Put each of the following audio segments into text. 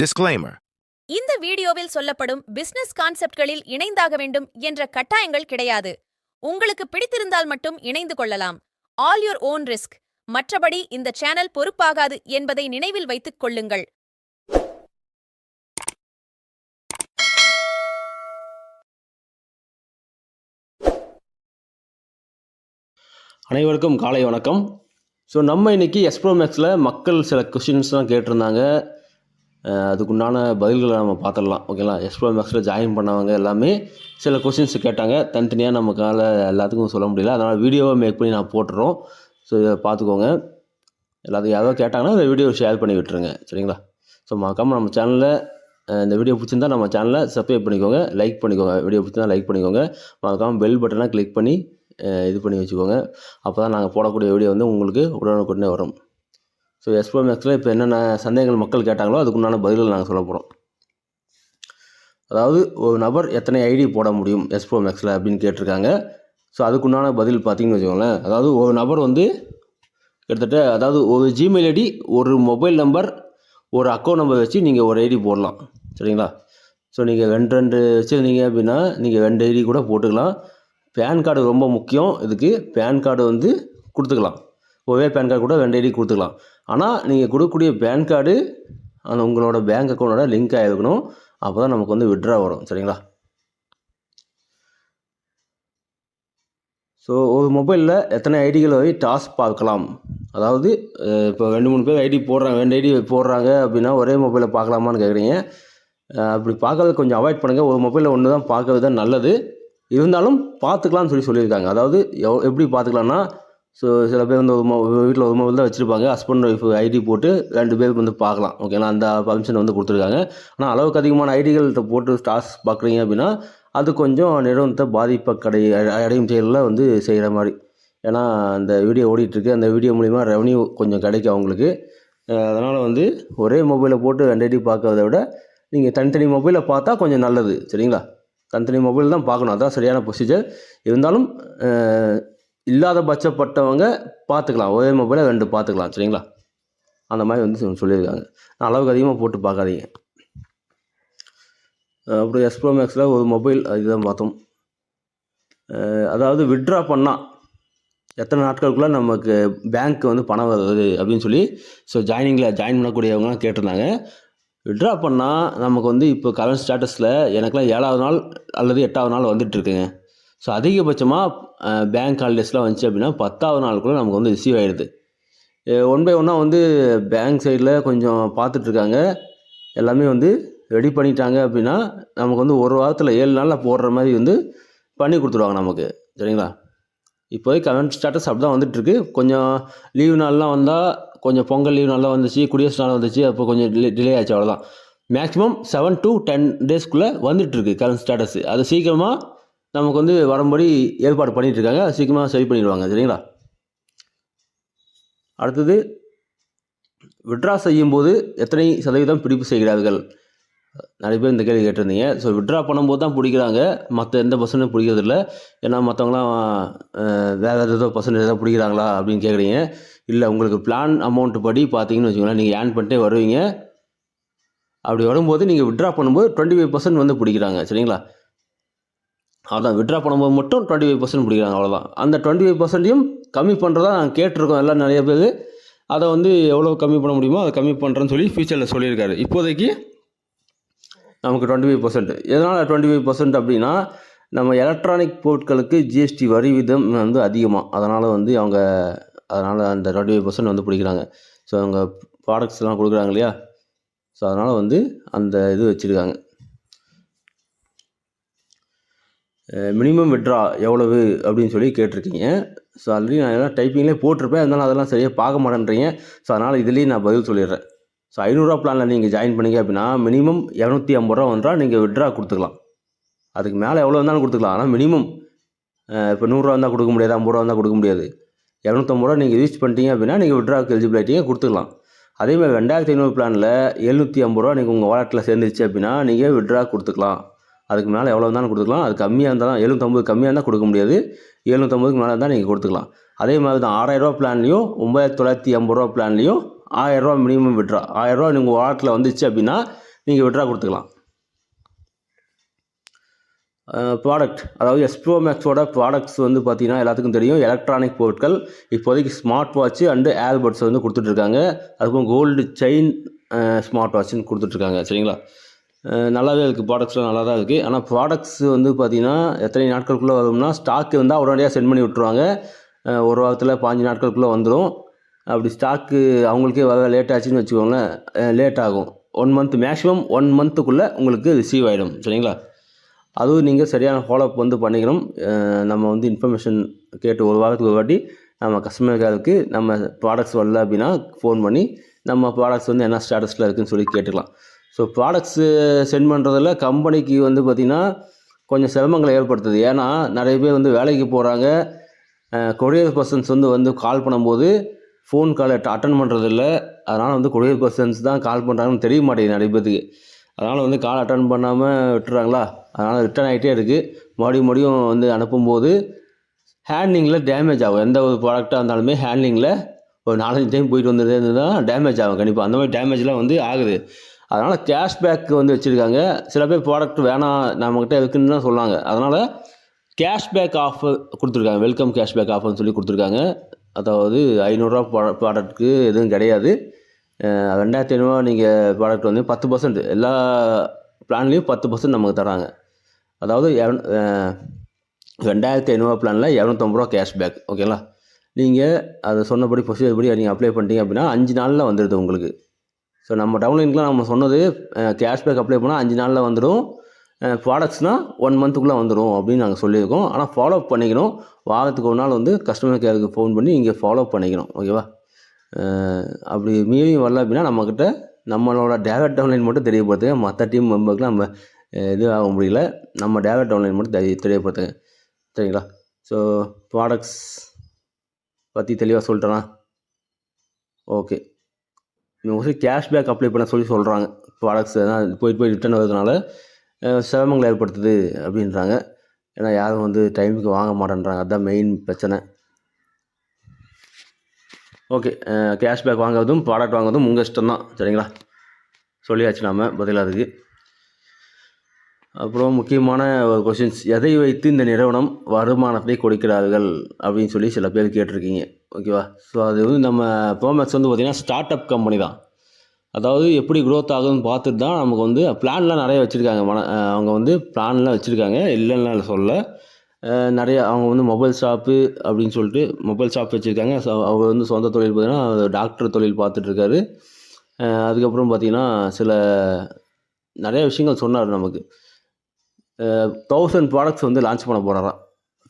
Disclaimer. இந்த வீடியோவில் சொல்லப்படும் பிசினஸ் கான்செப்ட்களில் இணைந்தாக வேண்டும் என்ற கட்டாயங்கள் கிடையாது. உங்களுக்கு பிடித்திருந்தால் மட்டும் இணைந்து கொள்ளலாம். ஆல் யுவர் ஓன் ரிஸ்க் மற்றபடி இந்த சேனல் பொறுப்பாகாது என்பதை நினைவில் வைத்துக் கொள்ளுங்கள். அனைவருக்கும் காலை வணக்கம். ஸோ நம்ம இன்னைக்கு மேக்ஸில் மக்கள் சில கொஷின்ஸ்லாம் கேட்டிருந்தாங்க. அதுக்குண்டான பதில்களை நம்ம பார்த்துடலாம். ஓகேங்களா எக்ஸ்ப்ளோர் மேக்ஸில் ஜாயின் பண்ணவங்க எல்லாமே சில கொஷின்ஸ் கேட்டாங்க. தனித்தனியாக நமக்கால் எல்லாத்துக்கும் சொல்ல முடியல. அதனால் வீடியோவை மேக் பண்ணி நான் போட்டுறோம். ஸோ இதை பார்த்துக்கோங்க. எல்லாத்துக்கும் யாராவது கேட்டாங்கன்னா இந்த வீடியோ ஷேர் பண்ணி விட்டுருங்க. சரிங்களா? ஸோ மறக்காமல் நம்ம சேனலில் இந்த வீடியோ பிடிச்சிருந்தா நம்ம சேனலை சப்ஸ்கிரைப் பண்ணிக்கோங்க. லைக் பண்ணிக்கோங்க. வீடியோ பிடிச்சிருந்தா லைக் பண்ணிக்கோங்க. மறக்காமல் பெல் பட்டனை கிளிக் பண்ணி இது பண்ணி வச்சுக்கோங்க. அப்போ தான் நாங்கள் போடக்கூடிய வீடியோ வந்து உங்களுக்கு உடனுக்குடனே வரும். ஸோ எஸ்போ மேக்ஸில் இப்போ என்னென்ன சந்தேகங்கள் மக்கள் கேட்டாங்களோ அதுக்குண்டான பதில்கள் நாங்கள் சொல்ல போகிறோம் அதாவது ஒரு நபர் எத்தனை ஐடி போட முடியும் எஸ்போ மேக்ஸில் அப்படின்னு கேட்டிருக்காங்க. ஸோ அதுக்குண்டான பதில் பார்த்தீங்கன்னு வச்சுக்கோங்களேன். அதாவது ஒரு நபர் வந்து கிட்டத்தட்ட அதாவது ஒரு ஜிமெயில் ஐடி ஒரு மொபைல் நம்பர் ஒரு அக்கௌண்ட் நம்பர் வச்சு நீங்கள் ஒரு ஐடி போடலாம். சரிங்களா? ஸோ நீங்கள் ரெண்டு ரெண்டு வச்சுருந்தீங்க அப்படின்னா நீங்கள் ரெண்டு ஐடி கூட போட்டுக்கலாம். பேன் கார்டு ரொம்ப முக்கியம். இதுக்கு பேன் கார்டு வந்து கொடுத்துக்கலாம். ஒரே பேன் கார்டு கூட ரெண்டு ஐடி கொடுத்துக்கலாம். ஆனால் நீங்கள் கொடுக்கக்கூடிய பேன் கார்டு அந்த உங்களோட பேங்க் அக்கௌண்ட்டோட லிங்க் ஆகிருக்கணும் அப்போ தான் நமக்கு வந்து விட்ரா வரும். சரிங்களா? ஸோ ஒரு மொபைலில் எத்தனை ஐடிகள் வரை டாஸ் பார்க்கலாம்? அதாவது இப்போ ரெண்டு மூணு பேர் ஐடி போடுறாங்க ரெண்டு ஐடி போடுறாங்க அப்படின்னா ஒரே மொபைலில் பார்க்கலாமான்னு கேட்குறீங்க அப்படி பார்க்கறது கொஞ்சம் அவாய்ட் பண்ணுங்கள் ஒரு மொபைலில் ஒன்று தான் பார்க்கறது தான் நல்லது. இருந்தாலும் பார்த்துக்கலாம்னு சொல்லி சொல்லியிருக்காங்க. அதாவது எவ் எப்படி பார்த்துக்கலாம்னா ஸோ சில பேர் வந்து ஒரு மொ வீட்டில் ஒரு மொபைல் தான் வச்சுருப்பாங்க. ஹஸ்பண்ட் ஒய்ஃப் ஐடி போட்டு ரெண்டு பேருக்கு வந்து பார்க்கலாம். ஓகேங்களா அந்த பர்மிஷன் வந்து கொடுத்துருக்காங்க. ஆனால் அளவுக்கு அதிகமான ஐடிகள்கிட்ட போட்டு ஸ்டார்ஸ் பார்க்குறீங்க அப்படின்னா அது கொஞ்சம் நிறுவனத்தை பாதிப்பை கடை அடையும் செயலில் வந்து செய்கிற மாதிரி. ஏன்னா அந்த வீடியோ ஓடிட்டுருக்கு. அந்த வீடியோ மூலிமா ரெவன்யூ கொஞ்சம் கிடைக்கும் அவங்களுக்கு. அதனால் வந்து ஒரே மொபைலில் போட்டு ரெண்டு ஐடி பார்க்கறத விட நீங்கள் தனித்தனி மொபைலில் பார்த்தா கொஞ்சம் நல்லது. சரிங்களா? தனித்தனி மொபைல் தான் பார்க்கணும். அதான் சரியான ப்ரொசீஜர் இருந்தாலும் இல்லாத பட்சப்பட்டவங்க பார்த்துக்கலாம். ஒரே மொபைலை ரெண்டு பார்த்துக்கலாம் சரிங்களா? அந்த மாதிரி வந்து சொல்லியிருக்காங்க. சொல்லியிருக்காங்க அளவுக்கு அதிகமாக போட்டு பார்க்காதீங்க. அப்புறம் எஸ்ப்ரோ மேக்ஸில் ஒரு மொபைல் இதுதான் பார்த்தோம். அதாவது விட்ரா பண்ணால் எத்தனை நாட்களுக்குள்ளே நமக்கு பேங்க் வந்து பணம் வருது அப்படின்னு சொல்லி ஸோ ஜாயினிங்கில் ஜாயின் பண்ணக்கூடியவங்கலாம் கேட்டிருந்தாங்க. விட்ரா பண்ணால் நமக்கு வந்து இப்போ கரண்ட் ஸ்டேட்டஸில் எனக்குலாம் ஏழாவது நாள் அல்லது எட்டாவது நாள் வந்துட்டுருக்குங்க ஸோ அதிகபட்சமாக பேங்க் ஹாலிடேஸ்லாம் வந்துச்சு அப்படின்னா பத்தாவது நாளுக்குள்ளே நமக்கு வந்து ரிசீவ் ஆகிடுது ஒன் பை ஒன்னாக வந்து பேங்க் சைடில் கொஞ்சம் பார்த்துட்ருக்காங்க. எல்லாமே வந்து ரெடி பண்ணிட்டாங்க அப்படின்னா நமக்கு வந்து ஒரு வாரத்தில் ஏழு நாளில் போடுற மாதிரி வந்து பண்ணி கொடுத்துருவாங்க நமக்கு. சரிங்களா? இப்போதைக்கு கரண்ட் ஸ்டேட்டஸ் அப்படி தான் வந்துட்டுருக்கு கொஞ்சம் லீவு நாள்லாம் வந்தால் கொஞ்சம் பொங்கல் லீவ் நாள்லாம் வந்துச்சு குடியரசு நாள் வந்துச்சு அப்போ கொஞ்சம் டிலே டிலே ஆச்சு அவ்வளோதான் மேக்ஸிமம் செவன் டு டென் டேஸ்க்குள்ளே வந்துட்டுருக்கு கரண்ட் ஸ்டேட்டஸ் அது சீக்கிரமாக நமக்கு வந்து வரும்படி ஏற்பாடு பண்ணிகிட்ருக்காங்க இருக்காங்க சீக்கிரமாக சரி பண்ணிடுவாங்க. சரிங்களா? அடுத்தது விட்ரா செய்யும்போது எத்தனை சதவீதம் பிடிப்பு செய்கிறார்கள்? நிறைய பேர் இந்த கேள்வி கேட்டிருந்தீங்க. ஸோ விட்ரா பண்ணும்போது தான் பிடிக்கிறாங்க. மற்ற எந்த பர்சன்டும் பிடிக்கிறதில்ல. ஏன்னா மற்றவங்களாம் வேறு ஏதோ பர்சன்டேஜ் ஏதாவது பிடிக்கிறாங்களா அப்படின்னு கேட்குறீங்க. இல்லை உங்களுக்கு பிளான் அமௌண்ட் படி பார்த்தீங்கன்னு வச்சுக்கோங்களேன். நீங்கள் ஏர்ன் பண்ணிட்டே வருவீங்க. அப்படி வரும்போது நீங்கள் விட்ரா பண்ணும்போது டுவெண்ட்டி ஃபைவ் பர்சன்ட் வந்து பிடிக்கிறாங்க. சரிங்களா? அதான் விட்ரா பண்ணும்போது மட்டும் டுவெண்ட்டி ஃபைவ் பர்சன்ட் பிடிக்கிறாங்க அவ்வளோதான் அந்த டுவெண்ட்டி ஃபைவ் பர்சன்ட்டையும் கம்மி பண்ணுறதா நாங்கள் கேட்டிருக்கோம் எல்லாம் நிறைய பேர். அதை வந்து எவ்வளோ கம்மி பண்ண முடியுமோ அதை கம்மி பண்ணுறேன்னு சொல்லி ஃபியூச்சரில் சொல்லியிருக்காரு. இப்போதைக்கு நமக்கு டுவெண்ட்டி ஃபைவ் பர்சன்ட் எதனால் டுவெண்ட்டி ஃபைவ் பர்சன்ட் அப்படின்னா நம்ம எலக்ட்ரானிக் பொருட்களுக்கு ஜிஎஸ்டி வரி விதம் வந்து அதிகமாக அதனால் வந்து அவங்க அதனால் அந்த டுவெண்ட்டி ஃபைவ் பர்சன்ட் வந்து பிடிக்கிறாங்க. ஸோ அவங்க ப்ராடக்ட்ஸ்லாம் கொடுக்குறாங்க இல்லையா? ஸோ அதனால் வந்து அந்த இது வச்சுருக்காங்க. மினிமம் விட்ரா எவ்வளவு அப்படின்னு சொல்லி கேட்டிருக்கீங்க. ஸோ ஆல்ரெடி நான் எல்லாம் டைப்பிங்லேயே போட்டிருப்பேன். அதனால் அதெல்லாம் சரியாக பார்க்க மாட்டேன்றீங்க. ஸோ அதனால் இதுலேயும் நான் பதில் சொல்லிடுறேன். ஸோ ஐநூறுரூவா பிளானில் நீங்கள் ஜாயின் பண்ணீங்க அப்படின்னா மினிமம் இரநூத்தி ஐம்பது ரூபா வந்துட்டா நீங்கள் விட்ரா கொடுத்துக்கலாம். அதுக்கு மேலே எவ்வளோ இருந்தாலும் கொடுத்துக்கலாம். ஆனால் மினிமம் இப்போ நூறுரூவா இருந்தால் கொடுக்க முடியாது ஐம்பது ரூபா இருந்தால் கொடுக்க முடியாது. இரநூத்தம்பது ரூபா நீங்கள் ரீச் பண்ணிட்டீங்க அப்படின்னா நீங்கள் விட்ராக்கு எலிஜிபிள் கொடுத்துக்கலாம். அதேமாதிரி ரெண்டாயிரத்தி ஐநூறு பிளானில் எழுநூற்றி ஐம்பது ரூபா நீங்கள் உங்கள் வாலெட்டில் சேர்ந்துருச்சு அப்படின்னா நீங்கள் விட்ரா கொடுத்துக்கலாம். அதுக்கு மேலே எவ்வளோ இருந்தாலும் கொடுத்துக்கலாம். அது கம்மியாக இருந்தாலும் எழுநூற்றம்பது கம்மியாக இருந்தால் கொடுக்க முடியாது. எழுநூற்றம்பதுக்கு மேலே இருந்தால் நீங்கள் கொடுத்துக்கலாம். அதே மாதிரி தான் ஆறாயிரரூவா பிளான்லேயும் ஒம்பதாயிரத்தி தொள்ளாயிரத்தி ஐம்பது ரூபா பிளான்லேயும் ஆயிரரூவா மினிமம் விட்ரா ஆயிரரூவா நீங்கள் வாரத்தில் வந்துச்சு அப்படின்னா நீங்கள் விட்ரா கொடுத்துக்கலாம். ப்ராடக்ட் அதாவது எஸ்ப்ரோ மேக்ஸோட ப்ராடக்ட்ஸ் வந்து பார்த்தீங்கன்னா எல்லாத்துக்கும் தெரியும். எலக்ட்ரானிக் பொருட்கள் இப்போதைக்கு ஸ்மார்ட் வாட்ச் அண்டு ஏர்பட்ஸ் வந்து கொடுத்துட்ருக்காங்க அதுக்கப்புறம் கோல்டு செயின் ஸ்மார்ட் வாட்ச்னு கொடுத்துட்ருக்காங்க சரிங்களா? நல்லாவே இருக்குது ப்ராடக்ட்ஸ்லாம் நல்லா தான் இருக்குது ஆனால் ப்ராடக்ட்ஸ் வந்து பார்த்திங்கன்னா எத்தனை நாட்களுக்குள்ளே வரும்னா ஸ்டாக்கு இருந்தால் உடனடியாக சென்ட் பண்ணி விட்ருவாங்க ஒரு வாரத்தில் பாஞ்சு நாட்களுக்குள்ளே வந்துடும் அப்படி ஸ்டாக்கு அவங்களுக்கே வர லேட் ஆச்சுன்னு வச்சுக்கோங்களேன். லேட் ஆகும். ஒன் மந்த் மேக்ஸிமம் ஒன் மந்த்துக்குள்ளே உங்களுக்கு ரிசீவ் ஆகிடும் சரிங்களா? அதுவும் நீங்கள் சரியான ஃபாலோஅப் வந்து பண்ணிக்கணும். நம்ம வந்து இன்ஃபர்மேஷன் கேட்டு ஒரு வாரத்துக்கு ஒரு வாட்டி நம்ம கஸ்டமர் கேருக்கு நம்ம ப்ராடக்ட்ஸ் வரல அப்படின்னா ஃபோன் பண்ணி நம்ம ப்ராடக்ட்ஸ் வந்து என்ன ஸ்டேட்டஸில் இருக்குதுன்னு சொல்லி கேட்டுக்கலாம். ஸோ ப்ராடக்ட்ஸு சென்ட் பண்ணுறதுல கம்பெனிக்கு வந்து பார்த்திங்கன்னா கொஞ்சம் சிரமங்களை ஏற்படுத்துது. ஏன்னா நிறைய பேர் வந்து வேலைக்கு போகிறாங்க கொரியர் பர்சன்ஸ் வந்து வந்து கால் பண்ணும்போது ஃபோன் காலை அட்டன் பண்ணுறதில்ல அதனால் வந்து கொரியர் பர்சன்ஸ் தான் கால் பண்ணுறாங்கன்னு தெரிய மாட்டேங்குது நிறைய பேத்துக்கு. அதனால் வந்து கால் அட்டன் பண்ணாமல் விட்டுறாங்களா? அதனால் ரிட்டர்ன் ஆகிட்டே இருக்குது மறுபடியும் மறுபடியும் வந்து அனுப்பும்போது ஹேண்ட்லிங்கில் டேமேஜ் ஆகும். எந்த ஒரு ப்ராடக்டாக இருந்தாலுமே ஹேண்ட்லிங்கில் ஒரு நாலஞ்சு டைம் போயிட்டு வந்துட்டு இருந்ததுன்னா டேமேஜ் ஆகும். கண்டிப்பாக அந்த மாதிரி டேமேஜ்லாம் வந்து ஆகுது. அதனால் கேஷ்பேக் வந்து வச்சுருக்காங்க. சில பேர் ப்ராடக்ட் வேணாம் நம்மக்கிட்ட இருக்குன்னு தான் சொன்னாங்க. அதனால் கேஷ்பேக் ஆஃபர் கொடுத்துருக்காங்க. வெல்கம் கேஷ்பேக் ஆஃபர்னு சொல்லி கொடுத்துருக்காங்க. அதாவது ஐநூறுரூவா ப்ராடக்ட்டுக்கு எதுவும் கிடையாது. ரெண்டாயிரத்தி ஐநூறுரூவா நீங்கள் ப்ராடக்ட் வந்து பத்து பர்சன்ட் எல்லா பிளான்லேயும் பத்து பர்சன்ட் நமக்கு தராங்க. அதாவது இரநூ- ரெண்டாயிரத்தி ஐநூறுரூவா பிளானில் இரநூத்தம்பது ரூபா கேஷ்பேக் ஓகேங்களா? நீங்கள் அதை சொன்னபடி ப்ரொசீஜர் படி நீங்கள் அப்ளை பண்ணிட்டீங்க அப்படின்னா அஞ்சு நாளில் வந்துடுது உங்களுக்கு. ஸோ நம்ம டவுன்லைனுக்குலாம் நம்ம சொன்னது கேஷ்பேக் அப்ளை பண்ணால் அஞ்சு நாளில் வந்துடும் ப்ராடக்ட்ஸ்னால் ஒன் மந்த்துக்குள்ளே வந்துடும் அப்படின்னு நாங்கள் சொல்லியிருக்கோம். ஆனால் ஃபாலோ அப் பண்ணிக்கணும் வாரத்துக்கு ஒரு நாள் வந்து கஸ்டமர் கேருக்கு ஃபோன் பண்ணி இங்கே ஃபாலோ பண்ணிக்கணும் ஓகேவா அப்படி மீறி வரல அப்படின்னா நம்மக்கிட்ட நம்மளோட டேரக்ட் டவுன்லைன் மட்டும் தெரியப்படுத்துங்க. மற்ற டீம் மெம்பருக்கு நம்ம இது ஆக முடியல. நம்ம டேரக்ட் டவுன்லைன் மட்டும் தெரிய தெரியப்படுத்துங்க. சரிங்களா? ஸோ ப்ராடக்ட்ஸ் பற்றி தெளிவாக சொல்லிட்டேனா? ஓகே மோஸ்ட்லி கேஷ்பேக் அப்ளை பண்ண சொல்லி சொல்கிறாங்க ப்ராடக்ட்ஸ் எதனால் போயிட்டு போய் ரிட்டர்ன் வரதுனால சிரமங்கள் சிரமங்களை ஏற்படுத்துது அப்படின்றாங்க. ஏன்னா யாரும் வந்து டைமுக்கு வாங்க மாட்டேன்றாங்க. அதுதான் மெயின் பிரச்சனை. ஓகே கேஷ்பேக் வாங்குறதும் ப்ராடக்ட் வாங்குறதும் உங்கள் இஷ்டம் தான். சரிங்களா? சொல்லியாச்சு நாம் பதில் அதுக்கு. அப்புறம் முக்கியமான ஒரு கொஷின்ஸ் எதை வைத்து இந்த நிறுவனம் வருமானத்தை கொடுக்கிறார்கள்? அப்படின்னு சொல்லி சில பேர் கேட்டிருக்கீங்க. ஓகேவா? ஸோ அது வந்து நம்ம ப்ரோமேக்ஸ் வந்து பார்த்திங்கன்னா ஸ்டார்ட் அப் கம்பெனி தான். அதாவது எப்படி க்ரோத் ஆகுதுன்னு பார்த்துட்டு தான் நமக்கு வந்து பிளான்லாம் நிறைய வச்சுருக்காங்க. மன அவங்க வந்து பிளான்லாம் வச்சுருக்காங்க. இல்லைன்னு சொல்ல நிறைய அவங்க வந்து மொபைல் ஷாப்பு அப்படின்னு சொல்லிட்டு மொபைல் ஷாப் வச்சுருக்காங்க. ஸோ அவர் வந்து சொந்த தொழில் பார்த்திங்கன்னா டாக்டர் தொழில் பார்த்துட்ருக்காரு அதுக்கப்புறம் பார்த்திங்கன்னா சில நிறைய விஷயங்கள் சொன்னார் நமக்கு. தௌசண்ட் ப்ராடக்ட்ஸ் வந்து லான்ச் பண்ண போகிறாராம்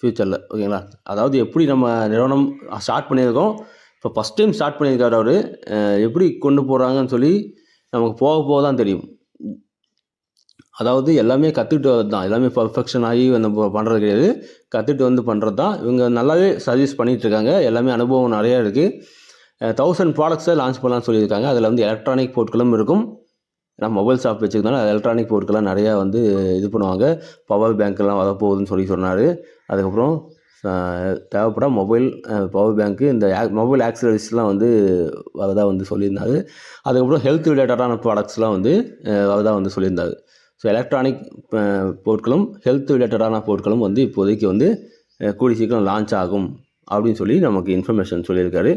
ஃப்யூச்சரில் ஓகேங்களா? அதாவது எப்படி நம்ம நிறுவனம் ஸ்டார்ட் பண்ணியிருக்கோம்? இப்போ ஃபஸ்ட் டைம் ஸ்டார்ட் பண்ணியிருக்காரு அவர். எப்படி கொண்டு போகிறாங்கன்னு சொல்லி நமக்கு போக போக தான் தெரியும். அதாவது எல்லாமே கற்றுக்கிட்டு வரது தான் எல்லாமே பர்ஃபெக்ஷன் ஆகி வந்து பண்ணுறது கிடையாது. கற்றுட்டு வந்து பண்ணுறது தான் இவங்க நல்லாவே சர்வீஸ் பண்ணிகிட்டு இருக்காங்க எல்லாமே அனுபவம் நிறையா இருக்குது தௌசண்ட் ப்ராடக்ட்ஸை லான்ச் பண்ணலான்னு சொல்லியிருக்காங்க. அதில் வந்து எலக்ட்ரானிக் பொருட்களும் இருக்கும். ஏன்னா மொபைல் ஷாப் வச்சுருந்தாலும் எலக்ட்ரானிக் பொருட்கள்லாம் நிறையா வந்து இது பண்ணுவாங்க. பவர் பேங்க்கெல்லாம் வரப்போகுதுன்னு சொல்லி சொன்னார். அதுக்கப்புறம் அஹ், தேவைப்பட மொபைல் பவர் பேங்க்கு இந்த மொபைல் ஆக்சசரிஸ்லாம் வந்து வரதாக வந்து சொல்லியிருந்தாரு. அதுக்கப்புறம் ஹெல்த் ரிலேட்டடான ப்ராடக்ட்ஸ்லாம் வந்து வரதாக வந்து சொல்லியிருந்தாரு. ஸோ எலக்ட்ரானிக் பொருட்களும் ஹெல்த் ரிலேட்டடான பொருட்களும் வந்து இப்போதைக்கு வந்து கூடி சீக்கிரம் லான்ச் ஆகும் அப்படின்னு சொல்லி நமக்கு இன்ஃபர்மேஷன் சொல்லியிருக்காரு.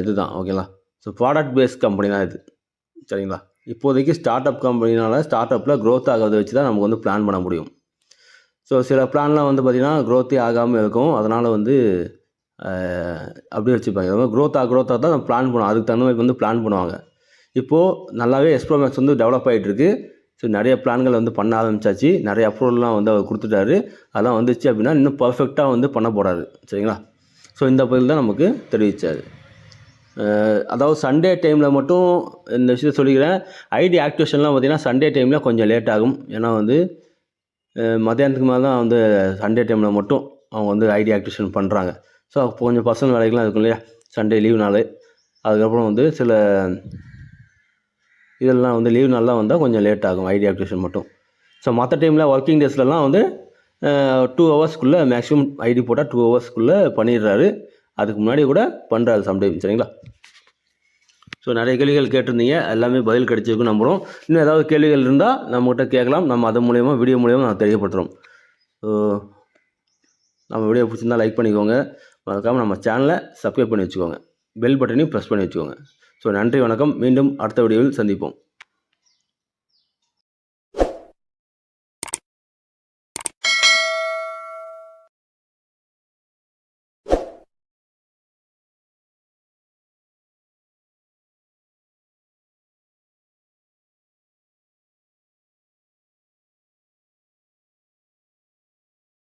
இதுதான் ஓகேங்களா ஸோ ப்ராடக்ட் பேஸ்ட் கம்பெனி தான் இது. சரிங்களா? இப்போதைக்கு ஸ்டார்ட் அப் கம்பெனினால் ஸ்டார்ட் அப்பில் க்ரோத் ஆகிறத வச்சு தான் நமக்கு வந்து பிளான் பண்ண முடியும். ஸோ சில பிளான்லாம் வந்து பார்த்திங்கன்னா க்ரோத்தே ஆகாமல் இருக்கும். அதனால் வந்து அப்படியே வச்சுப்பாங்க. அது மாதிரி க்ரோத் ஆக க்ரோத்தாக தான் பிளான் பண்ணுவோம். அதுக்கு தகுந்த மாதிரி வந்து பிளான் பண்ணுவாங்க. இப்போது நல்லாவே எக்ஸ்ப்ரோமேக்ஸ் வந்து டெவலப் ஆகிட்டுருக்கு ஸோ நிறைய பிளான்கள் வந்து பண்ண ஆரம்பிச்சாச்சு. நிறைய அப்ரூவல்லாம் வந்து அவர் கொடுத்துட்டாரு. அதெல்லாம் வந்துச்சு அப்படின்னா இன்னும் பர்ஃபெக்டாக வந்து பண்ண போகிறாரு சரிங்களா? ஸோ இந்த பதில் தான் நமக்கு தெரிவித்தார் அதாவது சண்டே டைமில் மட்டும் இந்த விஷயத்த சொல்லிக்கிறேன். ஐடி ஆக்டிவேஷன்லாம் பார்த்திங்கன்னா சண்டே டைமில் கொஞ்சம் லேட் ஆகும். ஏன்னா வந்து மத்தியானத்துக்கு மேலே தான் வந்து சண்டே டைமில் மட்டும் அவங்க வந்து ஐடி ஆக்டிவேஷன் பண்ணுறாங்க ஸோ கொஞ்சம் பர்சனல் வேலைகள்லாம் இருக்கும் இல்லையா? சண்டே லீவ் நாள். அதுக்கப்புறம் வந்து சில இதெல்லாம் வந்து லீவ் நாள்லாம் வந்தால் கொஞ்சம் லேட் ஆகும் ஐடி ஆக்டிவேஷன் மட்டும். ஸோ மற்ற டைமில் ஒர்க்கிங் டேஸ்லலாம் வந்து டூ ஹவர்ஸ்க்குள்ளே மேக்ஸிமம் ஐடி போட்டால் டூ ஹவர்ஸ்க்குள்ளே பண்ணிடுறாரு. அதுக்கு முன்னாடி கூட பண்ணுறாரு சம்டைம் சரிங்களா? ஸோ நிறைய கேள்விகள் கேட்டிருந்தீங்க. எல்லாமே பதில் கிடைச்சிருக்கும் நம்புகிறோம் இன்னும் ஏதாவது கேள்விகள் இருந்தால் நம்மகிட்ட கேட்கலாம். நம்ம அது மூலயமா வீடியோ மூலயமா நான் தெரியப்படுத்துகிறோம் ஸோ நம்ம வீடியோ பிடிச்சிருந்தா லைக் பண்ணிக்கோங்க. மறக்காமல் நம்ம சேனலை சப்ஸ்கிரைப் பண்ணி வச்சுக்கோங்க. பெல் பட்டனையும் ப்ரெஸ் பண்ணி வச்சுக்கோங்க. ஸோ நன்றி வணக்கம். மீண்டும் அடுத்த வீடியோவில் சந்திப்போம்.